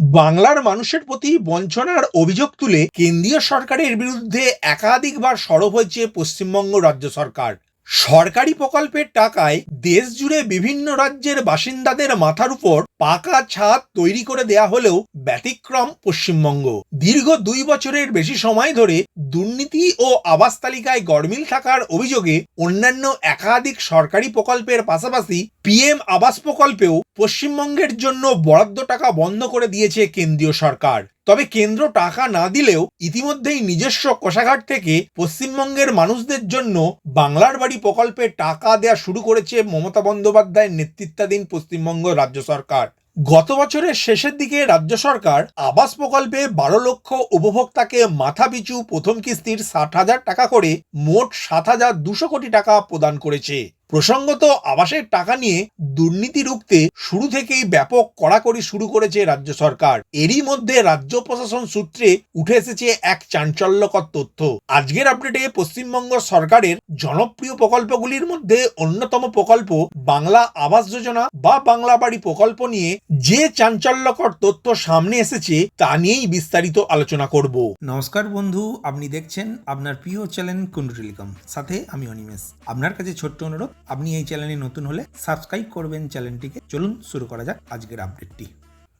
বাংলার মানুষের প্রতি বঞ্চনার অভিযোগ তুলে কেন্দ্রীয় সরকারের বিরুদ্ধে একাধিকবার সরব হয়েছে পশ্চিমবঙ্গ রাজ্য সরকার। সরকারি প্রকল্পের টাকায় দেশ জুড়ে বিভিন্ন রাজ্যের বাসিন্দাদের মাথার উপর পাকা ছাদ তৈরি করে দেয়া হলেও ব্যতিক্রম পশ্চিমবঙ্গ। দীর্ঘ দুই বছরের বেশি সময় ধরে দুর্নীতি ও আবাস তালিকায় গরমিল থাকার অভিযোগে অন্যান্য একাধিক সরকারি প্রকল্পের পাশাপাশি পিএম আবাস প্রকল্পেও পশ্চিমবঙ্গের জন্য বরাদ্দ টাকা বন্ধ করে দিয়েছে কেন্দ্রীয় সরকার। তবে কেন্দ্র টাকা না দিলেও ইতিমধ্যেই নিজস্ব কোষাঘাট থেকে পশ্চিমবঙ্গের মানুষদের জন্য বাংলার বাড়ি প্রকল্পে টাকা দেয়া শুরু করেছে মমতা বন্দ্যোপাধ্যায়ের নেতৃত্বাধীন পশ্চিমবঙ্গ রাজ্য সরকার। গত বছরের শেষের দিকে রাজ্য সরকার আবাস প্রকল্পে বারো লক্ষ উপভোক্তাকে মাথাপিছু প্রথম কিস্তির ষাট হাজার টাকা করে মোট সাত হাজার দুশো কোটি টাকা প্রদান করেছে। প্রসঙ্গত আবাসের টাকা নিয়ে দুর্নীতি রুখতে শুরু থেকেই ব্যাপক কড়াকড়ি শুরু করেছে রাজ্য সরকার। এরই মধ্যে রাজ্য প্রশাসন সূত্রে উঠে এসেছে এক চাঞ্চল্যকর তথ্য। আজকের আপডেটে পশ্চিমবঙ্গ সরকারের জনপ্রিয় প্রকল্পগুলির মধ্যে অন্যতম প্রকল্প বাংলা আবাস যোজনা বা বাংলা বাড়ি প্রকল্প নিয়ে যে চাঞ্চল্যকর তথ্য সামনে এসেছে তা নিয়েই বিস্তারিত আলোচনা করব। নমস্কার বন্ধু, আপনি দেখছেন আপনার প্রিয় চ্যানেল কুন্ডু টেলিকম সাথে আমি অনিমেষ। আপনার কাছে ছোট্ট অনুরোধ আপনি এই চ্যানেলে নতুন হলে সাবস্ক্রাইব করবেন চ্যানেলটিকে চলুন শুরু করা যাক আজকের আপডেটটি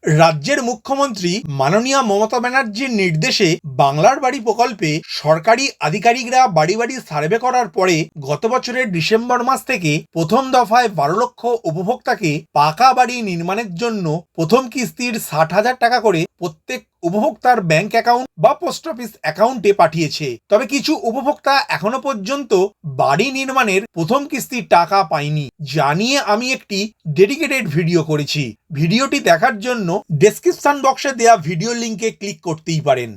রাজ্যের মুখ্যমন্ত্রী মাননীয় মমতা ব্যানার্জির নির্দেশে বাংলার বাড়ি প্রকল্পে সরকারি আধিকারিকরা বাড়ি বাড়ি সার্ভে করার পরে গত বছরের ডিসেম্বর মাস থেকে প্রথম দফায় বারো লক্ষ উপভোক্তাকে পাকা বাড়ি নির্মাণের জন্য প্রথম কিস্তির ষাট হাজার টাকা করে প্রত্যেক উপভোক্তার ব্যাংক অ্যাকাউন্ট বা পোস্ট অফিস অ্যাকাউন্টে পাঠিয়েছে। তবে কিছু উপভোক্তা এখনও পর্যন্ত বাড়ি নির্মাণের প্রথম কিস্তির টাকা পায়নি জানিয়ে আমি একটি ডেডিকেটেড ভিডিও করেছি। ভিডিওটি দেখার জন্য ডেসক্রিপশন বক্সে দেওয়া ভিডিও লিংকে ক্লিক করতেই পারেন।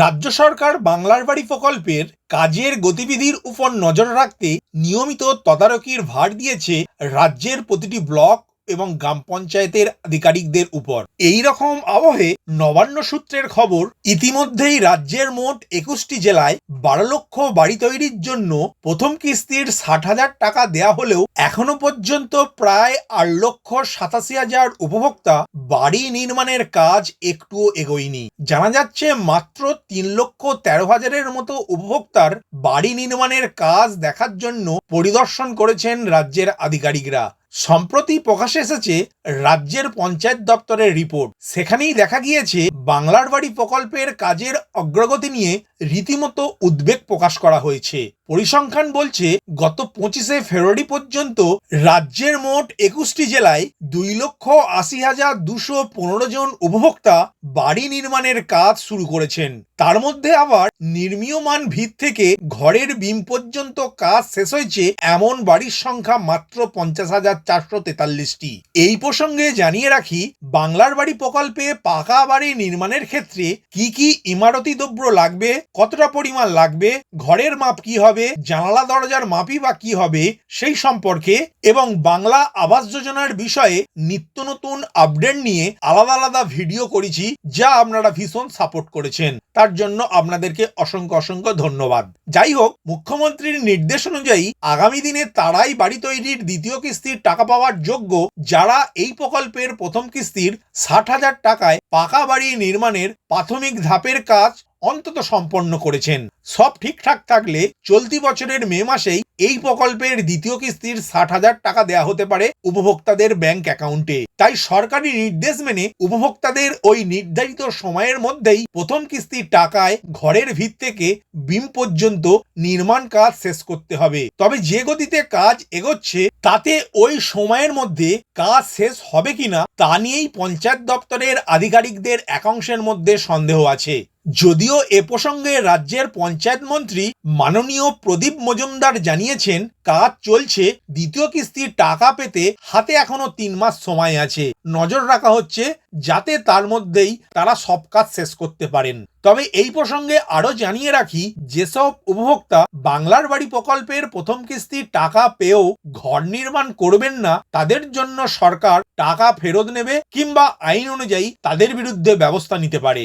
রাজ্য সরকার বাংলার বাড়ি প্রকল্পের কাজের গতিবিধির উপর নজর রাখতে নিয়মিত তদারকির ভার দিয়েছে রাজ্যের প্রতিটি ব্লক এবং গ্রাম পঞ্চায়েতের আধিকারিকদের উপর। এই রকম আবহে নবান্ন সূত্রের খবর, ইতিমধ্যেই রাজ্যের মোট একুশটি জেলায় বারো লক্ষ বাড়ি তৈরির জন্য প্রথম কিস্তির ষাট হাজার টাকা দেয়া হলেও এখনও পর্যন্ত প্রায় আট লক্ষ সাতাশি হাজার উপভোক্তা বাড়ি নির্মাণের কাজ একটুও এগোয়নি। জানা যাচ্ছে, মাত্র তিন লক্ষ তেরো হাজারের মতো উপভোক্তার বাড়ি নির্মাণের কাজ দেখার জন্য পরিদর্শন করেছেন রাজ্যের আধিকারিকরা। সম্প্রতি প্রকাশে এসেছে রাজ্যের পঞ্চায়েত দপ্তরের রিপোর্ট। সেখানেই দেখা গিয়েছে, বাংলার বাড়ি প্রকল্পের কাজের অগ্রগতি নিয়ে রীতিমতো উদ্বেগ প্রকাশ করা হয়েছে। পরিসংখ্যান বলছে, গত পঁচিশে ফেব্রুয়ারি পর্যন্ত রাজ্যের মোট একুশটি জেলায় দুই লক্ষ আশি হাজার দুশো পনেরো জন উপভোক্তা বাড়ি নির্মাণের কাজ শুরু করেছেন। তার মধ্যে আবার নির্মীয়মান ভিত থেকে ঘরের বিম পর্যন্ত কাজ শেষ হয়েছে, এমন বাড়ির সংখ্যা মাত্র পঞ্চাশ হাজার চারশো তেতাল্লিশটি। এই প্রসঙ্গে জানিয়ে রাখি, বাংলার বাড়ি প্রকল্পে পাকা বাড়ি নির্মাণের ক্ষেত্রে কি কি ইমারতি দ্রব্য লাগবে, কতটা পরিমাণ লাগবে, ঘরের মাপ কি হবে, জানালা দরজার মাপই বা কি হবে, সেই সম্পর্কে এবং বাংলা আবাস যোজনার বিষয়ে নিত্য নতুন আপডেট নিয়ে আলাদা আলাদা ভিডিও করেছি যা আপনারা ভীষণ সাপোর্ট করেছেন। তার জন্য আপনাদেরকে অসংখ্য অসংখ্য ধন্যবাদ। যাই হোক, মুখ্যমন্ত্রীর নির্দেশ অনুযায়ী আগামী দিনে তারাই বাড়ি তৈরির দ্বিতীয় কিস্তির টাকা পাওয়ার যোগ্য যারা এই প্রকল্পের প্রথম কিস্তির ষাট হাজার টাকায় পাকা বাড়ি নির্মাণের প্রাথমিক ধাপের কাজ অন্তত সম্পন্ন করেছেন। সব ঠিকঠাক থাকলে চলতি বছরের মে মাসেই এই প্রকল্পের দ্বিতীয় কিস্তির ষাট হাজার টাকা দেয়া হতে পারে উপভোক্তাদের ব্যাংক অ্যাকাউন্টে। তাই সরকারি নির্দেশ মেনে উপভোক্তাদের ওই নির্ধারিত সময়ের মধ্যেই প্রথম কিস্তির টাকায় ঘরের ভিত থেকে বিম পর্যন্ত নির্মাণ কাজ শেষ করতে হবে। তবে যে গতিতে কাজ এগোচ্ছে, তাতে ওই সময়ের মধ্যে কাজ শেষ হবে কিনা তা নিয়েই পঞ্চায়েত দপ্তরের আধিকারিকদের একাংশের মধ্যে সন্দেহ আছে। যদিও এ প্রসঙ্গে রাজ্যের পঞ্চায়েত মন্ত্রী মাননীয় প্রদীপ মজুমদার জানিয়েছেন, কাজ চলছে, দ্বিতীয় কিস্তির টাকা পেতে হাতে এখনও তিন মাস সময় আছে। নজর রাখা হচ্ছে, যাতে তার মধ্যেই তারা সব কাজ শেষ করতে পারেন। তবে এই প্রসঙ্গে আরও জানিয়ে রাখি, যেসব উপভোক্তা বাংলার বাড়ি প্রকল্পের প্রথম কিস্তির টাকা পেয়েও ঘর নির্মাণ করবেন না, তাদের জন্য সরকার টাকা ফেরত নেবে কিংবা আইন অনুযায়ী তাদের বিরুদ্ধে ব্যবস্থা নিতে পারে।